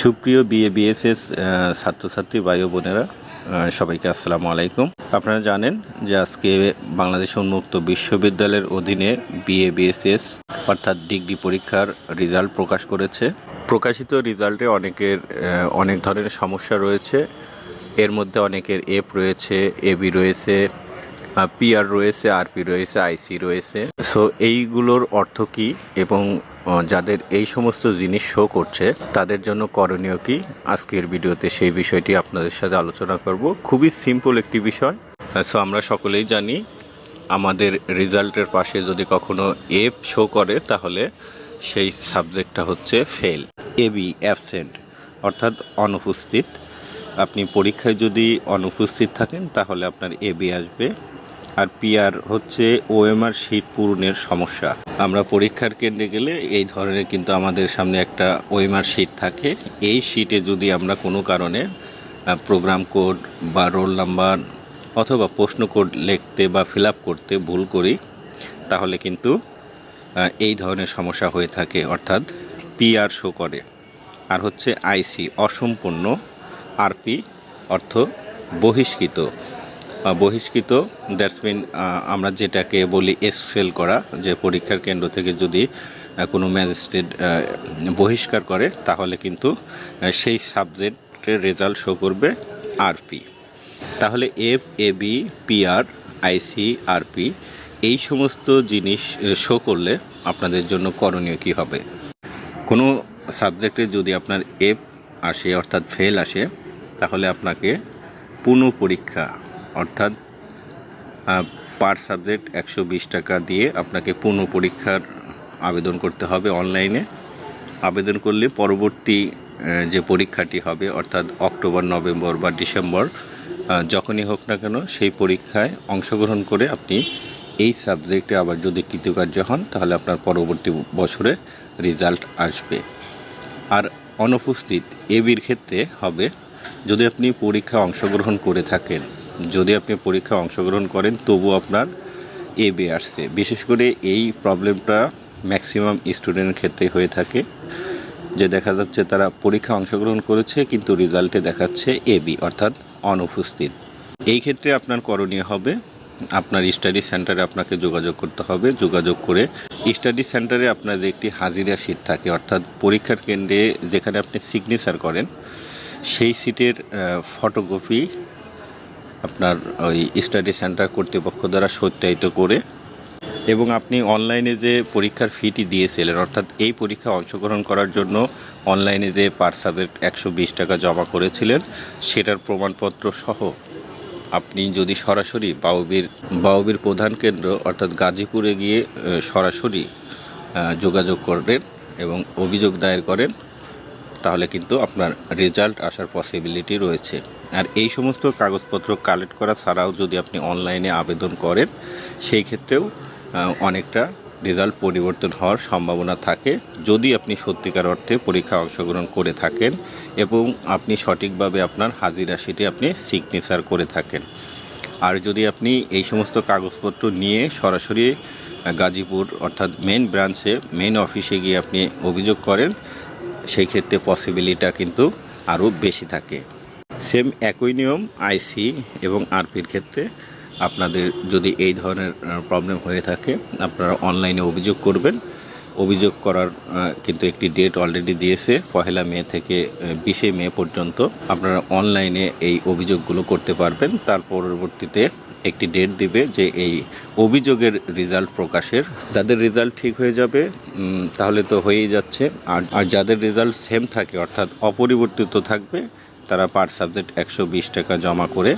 সুপ্রিয় BA BSS ছাত্রছাত্রী ভাই বোনেরা সবাইকে আসসালামু আলাইকুম। আপনারা জানেন যে আজকে বাংলাদেশ উন্মুক্ত বিশ্ববিদ্যালয়ের অধীনে বিএ বিএসএস, অর্থাৎ ডিগ্রি পরীক্ষার রেজাল্ট প্রকাশ করেছে। প্রকাশিত রেজাল্টে অনেকের অনেক ধরনের সমস্যা রয়েছে। এর মধ্যে অনেকের এফ রয়েছে এবি রয়েছে পিআর রয়েছে আরপি রয়েছে আইসি রয়েছে। সো এইগুলোর অর্থ কী এবং যাদের এই সমস্ত জিনিস শো করছে, তাদের জন্য করণীয় কি? আজকের ভিডিওতে সেই বিষয়টি আপনাদের সাথে আলোচনা করব। খুবই সিম্পল একটি বিষয়। সো আমরা সকলেই জানি, আমাদের রেজাল্টের পাশে যদি কখনো এফ শো করে, তাহলে সেই সাবজেক্টটা হচ্ছে ফেল এবি অ্যাবসেন্ট অর্থাৎ অনুপস্থিত। আপনি পরীক্ষায় যদি অনুপস্থিত থাকেন, তাহলে আপনার এবি আসবে। আর পিআর হচ্ছে ওএমআর শিট পূরণের সমস্যা। আমরা পরীক্ষার কেন্দ্রে গেলে এই ধরনের কিন্তু আমাদের সামনে একটা ওএমআর শিট থাকে। এই শিটে যদি আমরা কোনো কারণে প্রোগ্রাম কোড বা রোল নাম্বার অথবা প্রশ্ন কোড লিখতে বা ফিল করতে ভুল করি, তাহলে কিন্তু এই ধরনের সমস্যা হয়ে থাকে, অর্থাৎ পিআর শো করে। আর হচ্ছে আইসি অসম্পূর্ণ আরপি অর্থ বহিষ্কৃত। বহিষ্কৃত দ্যাটস মিন আমরা যেটাকে বলি এক্সফেল করা, যে পরীক্ষার কেন্দ্র থেকে যদি কোনো ম্যাজিস্ট্রেট বহিষ্কার করে, তাহলে কিন্তু সেই সাবজেক্টের রেজাল্ট শো করবে আরপি তাহলে F A B PR IC RP এই সমস্ত জিনিস শো করলে আপনাদের জন্য করণীয় কী হবে? কোনো সাবজেক্টে যদি আপনার এফ আসে, অর্থাৎ ফেল আসে, তাহলে আপনাকে পুনঃ পরীক্ষা অর্থাৎ পার সাবজেক্ট একশো বিশ টাকা দিয়ে আপনাকে পুনঃ পরীক্ষার আবেদন করতে হবে অনলাইনে। আবেদন করলে পরবর্তী যে পরীক্ষাটি হবে, অর্থাৎ অক্টোবর, নভেম্বর বা ডিসেম্বর যখনই হোক না কেন, সেই পরীক্ষায় অংশগ্রহণ করে আপনি এই সাবজেক্টে আবার যদি কৃতকার্য হন, তাহলে আপনার পরবর্তী বছরে রেজাল্ট আসবে। আর অনুপস্থিত এবির ক্ষেত্রে হবে, যদি আপনি পরীক্ষা অংশগ্রহণ করে থাকেন যদি আপনি পরীক্ষা অংশগ্রহণ করেন তবু আপনার এবি আসছে। বিশেষ করে এই প্রবলেমটা ম্যাক্সিমাম স্টুডেন্টের ক্ষেত্রে হয়ে থাকে, যে দেখা যাচ্ছে তারা পরীক্ষা অংশগ্রহণ করেছে, কিন্তু রেজাল্টে দেখাচ্ছে এ বি অর্থাৎ অনুপস্থিত। এই ক্ষেত্রে আপনার করণীয় হবে, আপনার স্টাডি সেন্টারে আপনাকে যোগাযোগ করতে হবে। যোগাযোগ করে স্টাডি সেন্টারে আপনার যে একটি হাজিরা সিট থাকে, অর্থাৎ পরীক্ষার কেন্দ্রে যেখানে আপনি সিগনেচার করেন, সেই সিটের ফটোকপি আপনার ওই স্টাডি সেন্টার কর্তৃপক্ষ দ্বারা সত্যায়িত করে এবং আপনি অনলাইনে যে পরীক্ষার ফিটি দিয়েছিলেন, অর্থাৎ এই পরীক্ষা অংশগ্রহণ করার জন্য অনলাইনে যে পার সাবজেক্ট একশো বিশ টাকা জমা করেছিলেন, সেটার প্রমাণপত্র সহ আপনি যদি সরাসরি বাউবির বাউবির প্রধান কেন্দ্র, অর্থাৎ গাজীপুরে গিয়ে সরাসরি যোগাযোগ করেন এবং অভিযোগ দায়ের করেন, তাহলে কিন্তু আপনার রেজাল্ট আসার পসিবিলিটি রয়েছে। আর এই সমস্ত কাগজপত্র কালেক্ট করা ছাড়াও যদি আপনি অনলাইনে আবেদন করেন, সেই ক্ষেত্রেও অনেকটা রেজাল্ট পরিবর্তন হওয়ার সম্ভাবনা থাকে। যদি আপনি সত্যিকার অর্থে পরীক্ষা অংশগ্রহণ করে থাকেন এবং আপনি সঠিকভাবে আপনার হাজিরা সিটে আপনি সিগনেচার করে থাকেন। আর যদি আপনি এই সমস্ত কাগজপত্র নিয়ে সরাসরি গাজীপুর অর্থাৎ মেন ব্রাঞ্চে মেন অফিসে গিয়ে আপনি অভিযোগ করেন, সেই ক্ষেত্রে পসিবিলিটা কিন্তু আরও বেশি থাকে। সেম একই নিয়ম আইসি এবং আরপির ক্ষেত্রে আপনাদের যদি এই ধরনের প্রবলেম হয়ে থাকে, আপনারা অনলাইনে অভিযোগ করবেন। অভিযোগ করার কিন্তু একটি ডেট অলরেডি দিয়েছে, পহেলা মে থেকে বিশে মে পর্যন্ত। আপনারা অনলাইনে এই অভিযোগগুলো করতে পারবেন। তার পরবর্তীতে একটি ডেট দিবে যে এই অভিযোগের রেজাল্ট প্রকাশের। যাদের রেজাল্ট ঠিক হয়ে যাবে তাহলে তো হয়েই যাচ্ছে। আর আর যাদের রেজাল্ট সেম থাকে, অর্থাৎ অপরিবর্তিত থাকবে তারা পার সাবজেক্ট একশো বিশ টাকা জমা করে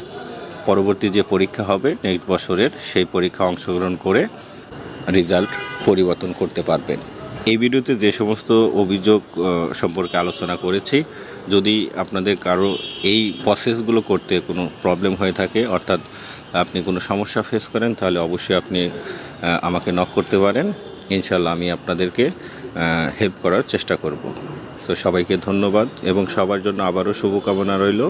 পরবর্তী যে পরীক্ষা হবে নেক্সট বছরের, সেই পরীক্ষা অংশগ্রহণ করে রেজাল্ট পরিবর্তন করতে পারবেন। এই ভিডিওতে যে সমস্ত অভিযোগ সম্পর্কে আলোচনা করেছি, যদি আপনাদের কারও এই প্রসেসগুলো করতে কোনো প্রবলেম হয়ে থাকে, অর্থাৎ আপনি কোনো সমস্যা ফেস করেন, তাহলে অবশ্যই আপনি আমাকে নক করতে পারেন। ইনশাল্লাহ আমি আপনাদেরকে হেল্প করার চেষ্টা করব। তো সবাইকে ধন্যবাদ এবং সবার জন্য আবারও শুভকামনা রইল।